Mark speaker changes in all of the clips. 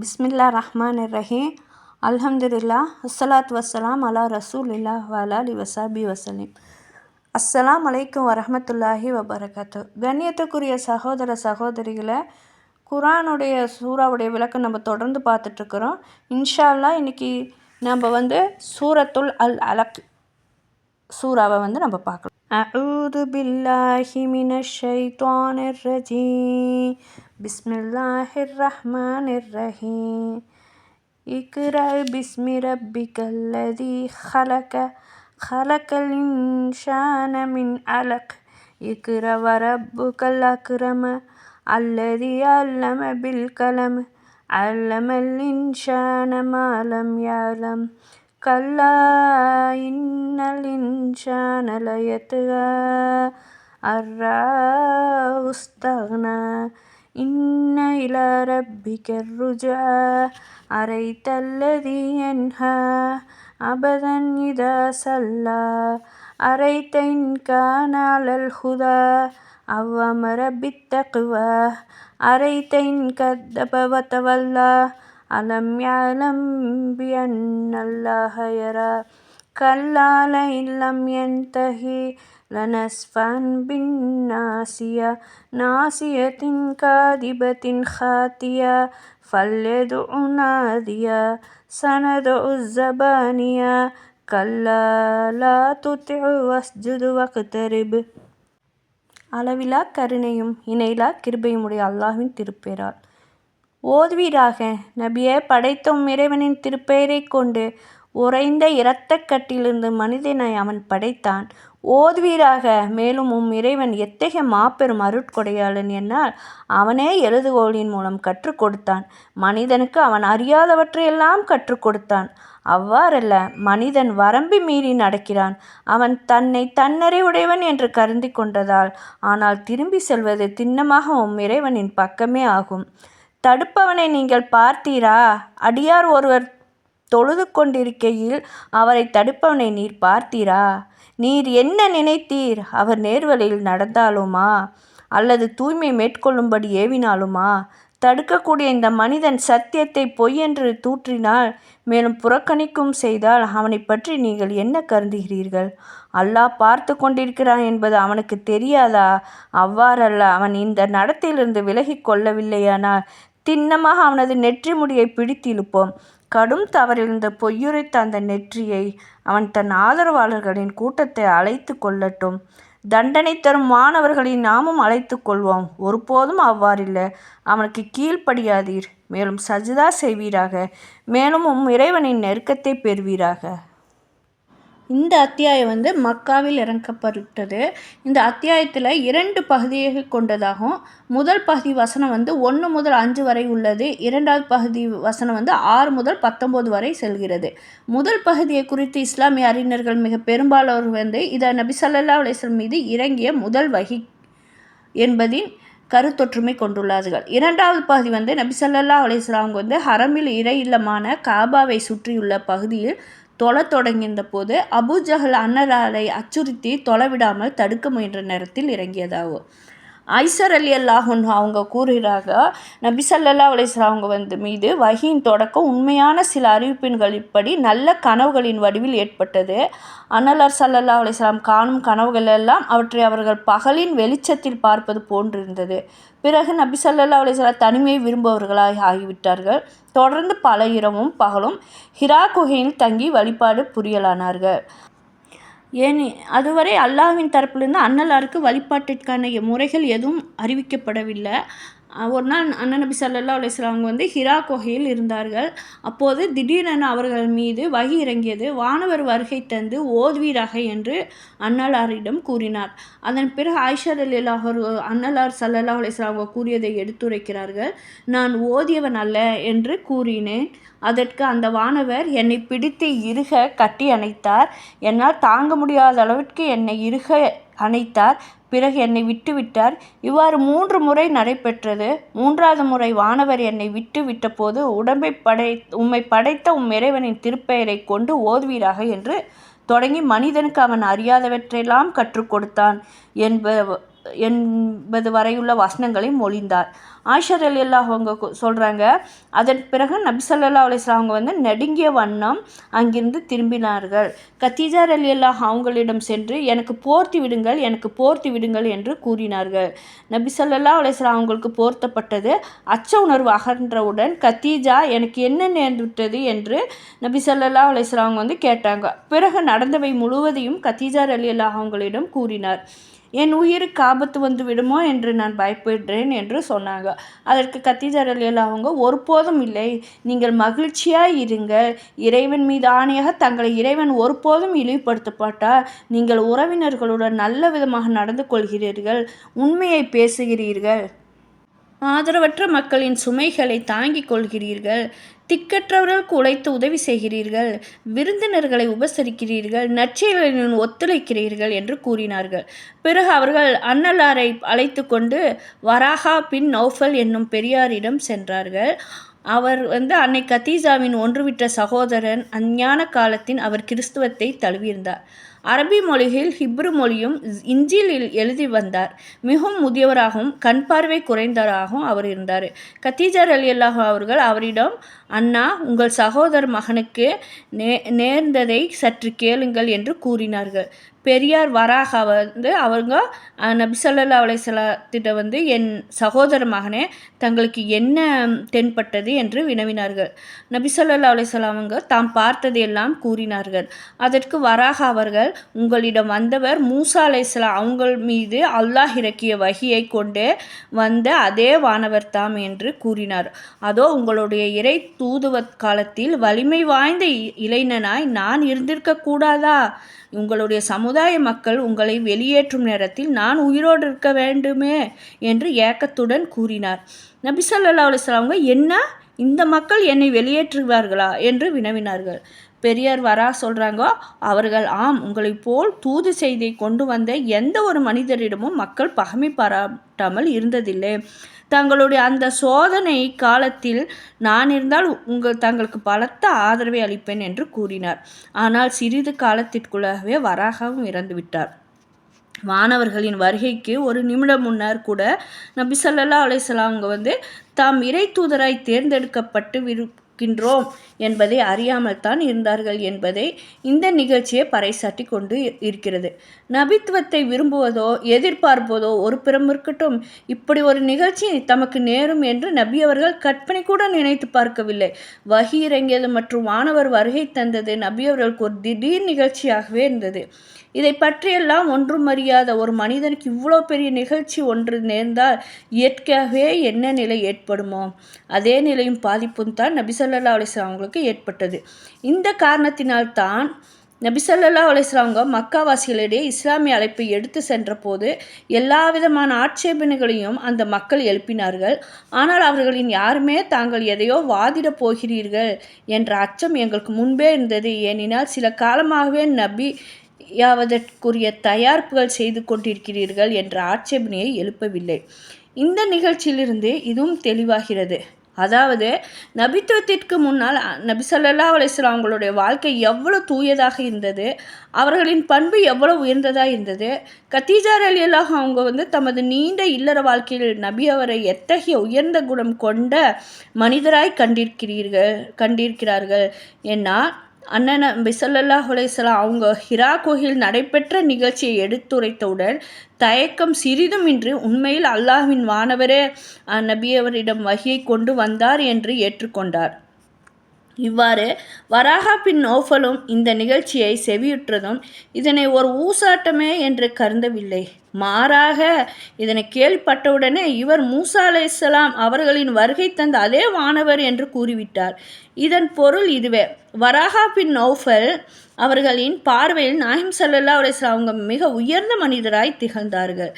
Speaker 1: பிஸ்மில்லா ரஹ்மான் ரஹீம் அல்ஹம்துல்லா அஸ்ஸலாத் வஸ்ஸலாம் அலா ரசூலில்லா வலா அலி வசாபி வசலீம் அஸ்ஸலாம் அலைக்கும் வரஹமத்துல்லாஹி வபரகாத்து. கண்ணியத்துக்குரிய சகோதர சகோதரிகளை குரானுடைய சூறாவுடைய விளக்கம் நம்ம தொடர்ந்து பார்த்துட்ருக்குறோம். இன்ஷா இன்றைக்கி நம்ம வந்து சூரத்துல் அல் அலக் சூறாவை வந்து நம்ம பார்க்கலாம். أعوذ بالله من الشيطان الرجيم. بسم الله الرحمن الرحيم. اقرأ باسم ربك الذي خلق. خلق الإنسان من علق. اقرأ وربك الأكرم الذي علم بالقلم. علم الإنسان ما لم يعلم. كلا إن الإنسان ليطغى أن رآه استغنى إن إلى ربك الرجعى أريت الذي ينهى أبدا إذا صلى أريت إن كان على الهدى أو أمر بالتقوى أريت إن كذب وتولى ألم يعلم بأن الله يرى كلا لئن لم ينتهي لنسفعا بالناصية ناصية كاذبة خاطية فليدع ناديا سندع الزبانية كلا لا تطع واسجد واقترب அளவிலா கருணையும் இணையிலா கிருபையுமுடைய அல்லாஹ்வின் திருப்பெயரால் ஓதுவீராக. நபியே படைத்தும் இறைவனின் திருப்பெயரைக் கொண்டு உறைந்த இரத்தக்கட்டிலிருந்து மனிதனை அவன் படைத்தான். ஓதுவீராக மேலும் உம் இறைவன் எத்தகைய மாபெரும் அருட்கொடையாளன் என்னால் அவனே எழுதுகோலின் மூலம் கற்றுக் கொடுத்தான். மனிதனுக்கு அவன் அறியாதவற்றையெல்லாம் கற்றுக் கொடுத்தான். அவ்வாறல்ல மனிதன் வரம்பி மீறி நடக்கிறான். அவன் தன்னை தன்னறிவுடையவன் என்று கருதி கொண்டதால் ஆனால் திரும்பி செல்வது திண்ணமாக உம் இறைவனின் பக்கமே ஆகும். தடுப்பவனை நீங்கள் பார்த்தீரா? அடியார் ஒருவர் தொழுது கொண்டிருக்கையில் அவரை தடுப்பவனை நீர் பார்த்தீரா? நீர் என்ன நினைத்தீர்? அவர் நேர்வழியில் நடந்தாலுமா? அல்லது தூய்மை மேற்கொள்ளும்படி ஏவினாலுமா? தடுக்கக்கூடிய இந்த மனிதன் சத்தியத்தை பொய்யென்று தூற்றினால் மேலும் புறக்கணிக்கும் செய்தால் அவனை பற்றி நீங்கள் என்ன கருதுகிறீர்கள்? அல்லாஹ் பார்த்து கொண்டிருக்கிறான் என்பது அவனுக்கு தெரியாதா? அவ்வாறல்ல அவன் இந்த நடத்திலிருந்து விலகி கொள்ளவில்லையானால் திண்ணமாக அவனது நெற்றி முடியை பிடித்திழுப்போம். கடும் தவறிருந்த பொய்யுரைத்த அந்த நெற்றியை அவன் தன் ஆதரவாளர்களின் கூட்டத்தை அழைத்து கொள்ளட்டும். தண்டனை தரும் மாணவர்களை நாமும் அழைத்து கொள்வோம். ஒருபோதும் அவ்வாறில்லை. அவனுக்கு கீழ்ப்படியாதீர். மேலும் சஜிதா செய்வீராக. மேலும் உம் இறைவனின் நெருக்கத்தை பெறுவீராக. இந்த அத்தியாயம் வந்து மக்காவில் இறக்கப்பட்டது இந்த அத்தியாயத்தில் இரண்டு பகுதியை கொண்டதாகும். முதல் பகுதி வசனம் வந்து ஒன்று முதல் அஞ்சு வரை உள்ளது. இரண்டாவது பகுதி வசனம் வந்து ஆறு முதல் பத்தொம்போது வரை செல்கிறது. முதல் பகுதியை குறித்து இஸ்லாமிய அறிஞர்கள் மிக பெரும்பாலோர் வந்து இதை நபி சல்லா அலிஸ்லம் மீது இறங்கிய முதல் வகி என்பதின் கருத்தொற்றுமை கொண்டுள்ளார்கள். இரண்டாவது பகுதி வந்து நபி சல்லா அலிஸ்லாம் வந்து ஹரமில் இறையில்லமான காபாவை சுற்றியுள்ள பகுதியில் தொலை தொடங்கியிருந்த போது அபுஜஹல் அன்னராரை அச்சுறுத்தி தொலைவிடாமல் தடுக்க முயன்ற நேரத்தில் இறங்கியதாகும். ஐசர் அலி அல்லாஹன் அவங்க கூறுகிறாங்க நபி சல்லா அலிஸ்லா அவங்க வந்து மீது வகையின் தொடக்கம் உண்மையான சில அறிவிப்பின்களின்படி நல்ல கனவுகளின் வடிவில் ஏற்பட்டது. அன்னலர் சல்லல்லா அலிஸ்லாம் காணும் கனவுகள் எல்லாம் அவற்றை அவர்கள் பகலின் வெளிச்சத்தில் பார்ப்பது போன்றிருந்தது. பிறகு நபி சல்லல்லா அலிஸ்லா தனிமையை விரும்புபவர்களாக ஆகிவிட்டார்கள். தொடர்ந்து பல இரவும் பகலும் ஹிரா குகையில் தங்கி வழிபாடு புரியலானார்கள். ஏன் அதுவரை அல்லாஹ்வின் தரப்பிலிருந்து அன்னலாருக்கு வழிபாட்டிற்கான முறைகள் எதுவும் அறிவிக்கப்படவில்லை. ஒரு நாள் அண்ணன் நபி சல்லா அலிஸ்லாம் அவங்க வந்து ஹிரா குகையில் இருந்தார்கள். அப்போது திடீரென அவர்கள் மீது வகி இறங்கியது. வானவர் வருகை தந்து ஓதுவீராக என்று அன்னலாரிடம் கூறினார். அதன் பிறகு ஆயிஷா அலிலா அவர் அன்னலார் சல்லல்லா அலிஸ்லாம் அவங்க கூறியதை எடுத்துரைக்கிறார்கள். நான் ஓதியவன் அல்ல என்று கூறினேன். அதற்கு அந்த வானவர் என்னை பிடித்து இறுக கட்டி அணைத்தார். என்னால் தாங்க முடியாத அளவிற்கு என்னை இருக அணைத்தார் பிறகு என்னை விட்டுவிட்டார். இவ்வாறு மூன்று முறை நடைபெற்றது. மூன்றாவது முறை வானவர் என்னை விட்டு விட்டபோது உடம்பை படை உம்மை படைத்த உம் இறைவனின் திருப்பெயரை கொண்டு ஓதுவீராக என்று தொடங்கி மனிதனுக்கு அவன் அறியாதவற்றையெல்லாம் கற்றுக் கொடுத்தான் என்ப என்பது வரையுள்ள வசனங்களை மொழிந்தார் ஆஷர் அலி அல்லாஹ் அவங்க சொல்கிறாங்க அதன் பிறகு நபிசல்லா அலிஸ்லாம் அவங்க வந்து நடுங்கிய வண்ணம் அங்கிருந்து திரும்பினார்கள். கத்தீஜார் அலி அல்லாஹ் அவங்களிடம் சென்று எனக்கு போர்த்தி விடுங்கள் எனக்கு போர்த்தி விடுங்கள் என்று கூறினார்கள். நபிசல்லா அலிஸ்லாம் அவங்களுக்கு போர்த்தப்பட்டது. அச்ச உணர்வு அகன்றவுடன் கத்தீஜா எனக்கு என்ன நேர்ந்துவிட்டது? என்று நபிசல்லா அலிஸ்லாம் அவங்க வந்து கேட்டாங்க. பிறகு நடந்தவை முழுவதையும் கத்தீஜார் அலி அல்லாஹ் அவங்களிடம் கூறினார். என் உயிருக்கு ஆபத்து வந்து விடுமோ என்று நான் பயப்படுறேன் என்று சொன்னாங்க. அதற்கு கத்திதரலியல் அவங்க ஒருபோதும் இல்லை. நீங்கள் மகிழ்ச்சியாக இருங்கள். இறைவன் மீது ஆணையாக தங்களை இறைவன் ஒருபோதும் இழிவுபடுத்தப்பட்டால் நீங்கள் உறவினர்களுடன் நல்ல விதமாக நடந்து கொள்கிறீர்கள். உண்மையை பேசுகிறீர்கள். ஆதரவற்ற மக்களின் சுமைகளை தாங்கிக் கொள்கிறீர்கள். திக்கற்றவர்களுக்கு உழைத்து உதவி செய்கிறீர்கள் விருந்தினர்களை உபசரிக்கிறீர்கள் நற்செயலின் ஒத்துழைக்கிறீர்கள் என்று கூறினார்கள். பிறகு அவர்கள் அன்னலாரை அழைத்து கொண்டு வராகா பின் நௌஃபல் என்னும் பெரியாரிடம் சென்றார்கள். அவர் வந்து அன்னை கத்தீஜாவின் ஒன்றுவிட்ட சகோதரன் அஞ்ஞான காலத்தின் அவர் கிறிஸ்துவத்தை தழுவியிருந்தார். அரபி மொழியில் ஹிப்ரு மொழியும் இஞ்சிலில் எழுதி வந்தார். மிகவும் முதியவராகவும் கண் பார்வை குறைந்தவராகவும் அவர் இருந்தார். கத்தீஜர் அலி அல்லாஹ் அவர்கள் அவரிடம் அண்ணா உங்கள் சகோதர மகனுக்கு நே நேர்ந்ததை சற்று கேளுங்கள் என்று கூறினார்கள். பெரியார் வராக வந்து அவங்க நபிசல்லா அலைசலாத்திட்ட வந்து என் சகோதர மகனே தங்களுக்கு என்ன தென்பட்டது என்று வினவினார்கள். நபிசல்லா அலைசலாம் அவங்க தாம் பார்த்ததையெல்லாம் கூறினார்கள். அதற்கு வராக அவர்கள் உங்களிடம் வந்தவர் மூசா அலைசலாம் அவங்கள் மீது அல்லாஹ் இறக்கிய வகியை கொண்டு வந்த அதே வானவர் தாம் என்று கூறினார். அதோ உங்களுடைய இறை தூதுவ காலத்தில் வலிமை வாய்ந்த இளைஞனாய் நான் இருந்திருக்க கூடாதா? உங்களுடைய சமுதாய மக்கள் உங்களை வெளியேற்றும் நேரத்தில் நான் உயிரோடு இருக்க வேண்டுமே என்று ஏக்கத்துடன் கூறினார். நபிசல்லா அலிஸ்லாமங்க என்ன? இந்த மக்கள் என்னை வெளியேற்றுவார்களா? என்று வினவினார்கள். பெரியார் வரா சொல்கிறாங்க அவர்கள் ஆம் உங்களைப் போல் தூது செய்தியை கொண்டு வந்த எந்த ஒரு மனிதரிடமும் மக்கள் பகமை பாராட்டாமல் இருந்ததில்லை. தங்களுடைய அந்த சோதனை காலத்தில் நான் இருந்தால் உங்கள் தங்களுக்கு பலத்த ஆதரவை அளிப்பேன் என்று கூறினார். ஆனால் சிறிது காலத்திற்குள்ளாகவே வராகவும் இறந்துவிட்டார் மாணவர்களின் வருகைக்கு ஒரு நிமிடம் முன்னர் கூட நபி சல்லா அலிஸ்லாம் அவங்க வந்து தாம் இறை தூதராய் தேர்ந்தெடுக்கப்பட்டு விரு இருக்கின்றோம் என்பதை அறியாமல் தான் இருந்தார்கள் என்பதை இந்த நிகழ்ச்சியை பறைசாட்டி கொண்டு இருக்கிறது. நபித்துவத்தை விரும்புவதோ எதிர்பார்ப்பதோ ஒரு புறம் இருக்கட்டும். இப்படி ஒரு நிகழ்ச்சி தமக்கு நேரும் என்று நபி அவர்கள் கற்பனை கூட நினைத்து பார்க்கவில்லை. வகி இறங்கியது மற்றும் மாணவர் வருகை தந்தது நபி அவர்களுக்கு ஒரு திடீர் நிகழ்ச்சியாகவே இருந்தது. இதை பற்றியெல்லாம் ஒன்றும் அறியாத ஒரு மனிதனுக்கு இவ்வளோ பெரிய நிகழ்ச்சி ஒன்று நேர்ந்தால் இயற்கையாகவே என்ன நிலை ஏற்படுமோ? அதே நிலையும் பாதிப்பும் தான் நபிசல்லா அலிஸ்லாம் அவங்களுக்கு ஏற்பட்டது. இந்த காரணத்தினால்தான் நபிசல்லா அலிஸ்லாங்க மக்காவாசிகளிடையே இஸ்லாமிய அழைப்பை எடுத்து சென்றபோது எல்லா விதமான ஆட்சேபனைகளையும் அந்த மக்கள் எழுப்பினார்கள். ஆனால் அவர்களின் யாருமே தாங்கள் எதையோ வாதிடப் போகிறீர்கள் என்ற அச்சம் எங்களுக்கு முன்பே இருந்தது. ஏனென்றால் சில காலமாகவே நபி யாவதற்குரிய தயாரிப்புகள் செய்து கொண்டிருக்கிறீர்கள் என்ற ஆட்சேபனையை எழுப்பவில்லை. இந்த நிகழ்ச்சியிலிருந்து இதுவும் தெளிவாகிறது. அதாவது நபித்துவத்திற்கு முன்னால் நபி சல்லா அலிஸ்லாம் அவங்களுடைய வாழ்க்கை எவ்வளோ தூயதாக இருந்தது அவர்களின் பண்பு எவ்வளோ உயர்ந்ததாக இருந்தது கத்தீஜார் அலி அல்லாஹ் அவங்க வந்து தமது நீண்ட இல்லற வாழ்க்கையில் நபி அவரை எத்தகைய உயர்ந்த குணம் கொண்ட மனிதராய் கண்டிருக்கிறீர்கள் கண்டிருக்கிறார்கள்? ஏன்னா அண்ணன் பிசல்லல்லா ஹுலேசலாம் அவங்க ஹிரா கோயில் நடைபெற்ற நிகழ்ச்சியை எடுத்துரைத்தவுடன் தயக்கம் சிறிதும் இன்றி உண்மையில் அல்லாஹ்வின் வானவரே நபியவரிடம் வகையை கொண்டு வந்தார் என்று ஏற்றுக்கொண்டார். இவ்வாறு வராகா பின் நோஃபலும் இந்த நிகழ்ச்சியை செவியுற்றதும் இதனை ஒரு ஊசாட்டமே என்று கருந்தவில்லை. மாறாக இதனை கேள்விப்பட்டவுடனே இவர் மூசா அலைசலாம் அவர்களின் வருகை தந்த அதே வானவர் என்று கூறிவிட்டார். இதன் பொருள் இதுவே. வராகா பின் நௌஃபல் அவர்களின் பார்வையில் நாயிம் சல்லா அலிஸ்லாம் அவங்க மிக உயர்ந்த மனிதராய் திகழ்ந்தார்கள்.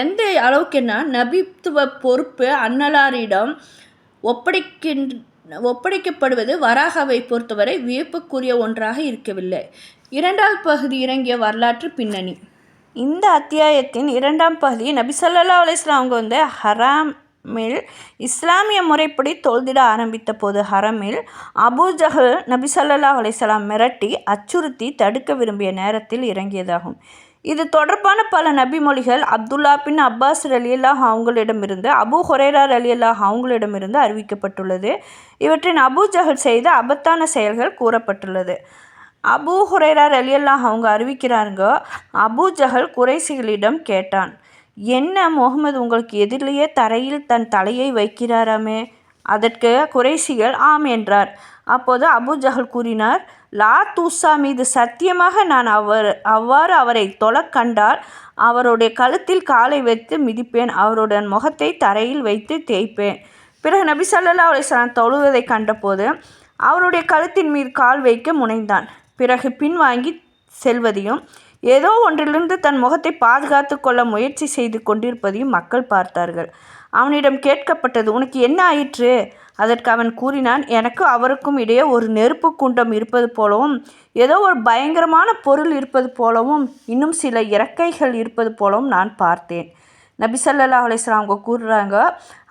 Speaker 1: எந்த அளவுக்குன்னா நபித்துவ பொறுப்பு அன்னலாரிடம் ஒப்படைக்கின்ற ஒப்படைக்கப்படுவது வராகாவை பொறுத்தவரை வியப்புக்குரிய ஒன்றாக இருக்கவில்லை. இரண்டாவது பகுதி இறங்கிய வரலாற்று பின்னணி. இந்த அத்தியாயத்தின் இரண்டாம் பகுதி நபிசல்லா அலிஸ்லாம் அவங்க வந்து ஹராமில் இஸ்லாமிய முறைப்படி தொழுதிட ஆரம்பித்த போது ஹரமில் அபூஜஹல் நபிசல்லா அலிஸ்லாம் மிரட்டி அச்சுறுத்தி தடுக்க விரும்பிய நேரத்தில் இறங்கியதாகும். இது தொடர்பான பல நபிமொழிகள் அப்துல்லா பின் அப்பாஸ் ரலியல்லாஹ் அவங்களிடமிருந்து அபு ஹொரேரா ரலியல்லாஹ் அவங்களிடமிருந்து அறிவிக்கப்பட்டுள்ளது. இவற்றின் அபு ஜஹல் செய்த அபத்தான செயல்கள் கூறப்பட்டுள்ளது. அபு ஹுரேரா ரலியல்லாஹ் அவங்க அறிவிக்கிறாங்க அபு ஜஹல் குறைசிகளிடம் கேட்டான் என்ன முகமது உங்களுக்கு எதிரிலேயே தரையில் தன் தலையை வைக்கிறாராமே? அதற்கு குறைசிகள் ஆம் என்றார். அப்போது அபு ஜஹல் கூறினார் லா தூசா மீது சத்தியமாக நான் அவர் அவ்வாறு அவரை தொலை கண்டால் அவருடைய கழுத்தில் காலை வைத்து மிதிப்பேன் அவருடைய முகத்தை தரையில் வைத்து தேய்ப்பேன். பிறகு நபி சல்லா அலிஸ்லாம் தொழுவதை கண்டபோது அவருடைய கழுத்தின் மீது கால் வைக்க முனைந்தான். பிறகு பின்வாங்கி செல்வதையும் ஏதோ ஒன்றிலிருந்து தன் முகத்தை பாதுகாத்து கொள்ள முயற்சி செய்து கொண்டிருப்பதையும் மக்கள் பார்த்தார்கள். அவனிடம் கேட்கப்பட்டது உனக்கு என்ன ஆயிற்று? அதற்கு அவன் கூறினான் எனக்கு அவருக்கும் இடையே ஒரு நெருப்பு குண்டம் இருப்பது போலவும் ஏதோ ஒரு பயங்கரமான பொருள் இருப்பது போலவும் இன்னும் சில இறக்கைகள் இருப்பது போலவும் நான் பார்த்தேன். நபி சல்லா அலிஸ்லாம் அவங்க கூறுறாங்க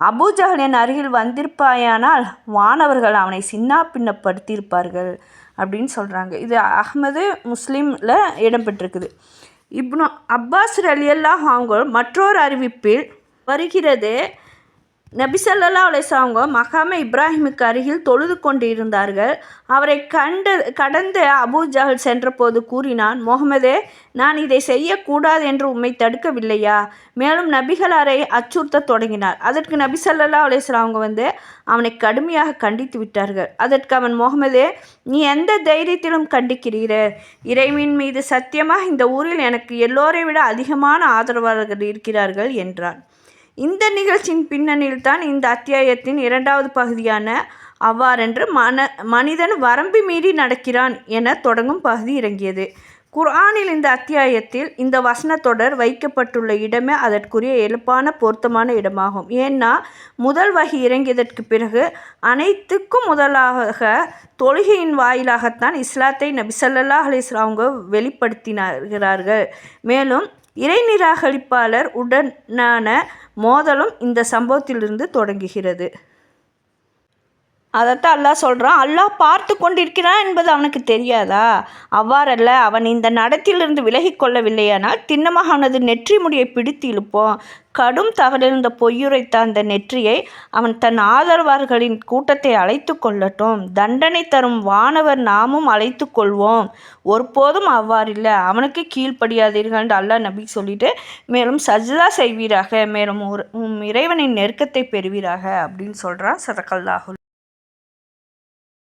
Speaker 1: அபூஜஹல் என் அருகில் வந்திருப்பாயானால் வானவர்கள் அவனை சின்னா பின்னப்படுத்தியிருப்பார்கள். அப்படின்னு சொல்கிறாங்க இது அஹ்மது முஸ்லீமில் இடம்பெற்றிருக்குது. இப்னு அப்பாஸ் அலியல்லாஹ் அவங்க மற்றொரு அறிவிப்பில் வருகிறது நபிசல்லா அவங்க மகாம இப்ராஹிமுக்கு அருகில் தொழுது கொண்டு இருந்தார்கள் அவரை கண்டு கடந்து அபு ஜஹல் சென்றபோது கூறினான் முகமதே நான் இதை செய்யக்கூடாது என்று உம்மை தடுக்கவில்லையா? மேலும் நபிகளாரை அச்சுறுத்த தொடங்கினார். அதற்கு நபிசல்லா சல்லா அவங்க வந்து அவனை கடுமையாக கண்டித்து விட்டார்கள். அதற்கு அவன் முகமதே நீ எந்த தைரியத்திலும் கண்டிக்கிறீர? இறைவின் மீது சத்தியமாக இந்த ஊரில் எனக்கு எல்லோரை விட அதிகமான ஆதரவாளர்கள் இருக்கிறார்கள் என்றான். இந்த நிகழ்ச்சியின் பின்னணியில் தான் இந்த அத்தியாயத்தின் இரண்டாவது பகுதியான அவ்வாறென்று மன மனிதன் வரம்பு மீறி நடக்கிறான் என தொடங்கும் பகுதி இறங்கியது. குர்ஆனில் இந்த அத்தியாயத்தில் இந்த வசனத்தொடர் வைக்கப்பட்டுள்ள இடமே அதற்குரிய எழுப்பான பொருத்தமான இடமாகும். ஏன்னா முதல் வகை இறங்கியதற்கு பிறகு அனைத்துக்கும் முதலாக தொழுகையின் வாயிலாகத்தான் இஸ்லாத்தை நபிசல்லா அவங்க வெளிப்படுத்தினார்கள். மேலும் இறை நிராகரிப்பாளர் உடனான மோதலும் இந்த சம்பவத்திலிருந்து தொடங்குகிறது. அதைத்தான் அல்லாஹ் சொல்கிறான் அல்லாஹ் பார்த்து கொண்டிருக்கிறான் என்பது அவனுக்கு தெரியாதா? அவ்வாறல்ல அவன் இந்த நடத்திலிருந்து விலகி கொள்ளவில்லையானால் திண்ணமாக அவனது நெற்றி முடியை பிடித்து இழுப்போம். கடும் தகலிருந்த பொய்யுரைத்த அந்த நெற்றியை அவன் தன் ஆதரவார்களின் கூட்டத்தை அழைத்து கொள்ளட்டும். தண்டனை தரும் வானவர் நாமும் அழைத்து கொள்வோம். ஒருபோதும் அவ்வாறில்லை. அவனுக்கு கீழ்ப்படியாதீர்கள் அல்லாஹ் நபி சொல்லிட்டு மேலும் சஜிதா செய்வீராக மேலும் ஒரு இறைவனின் நெருக்கத்தை பெறுவீராக அப்படின்னு சொல்கிறான் சதக்கல்லாஹுல்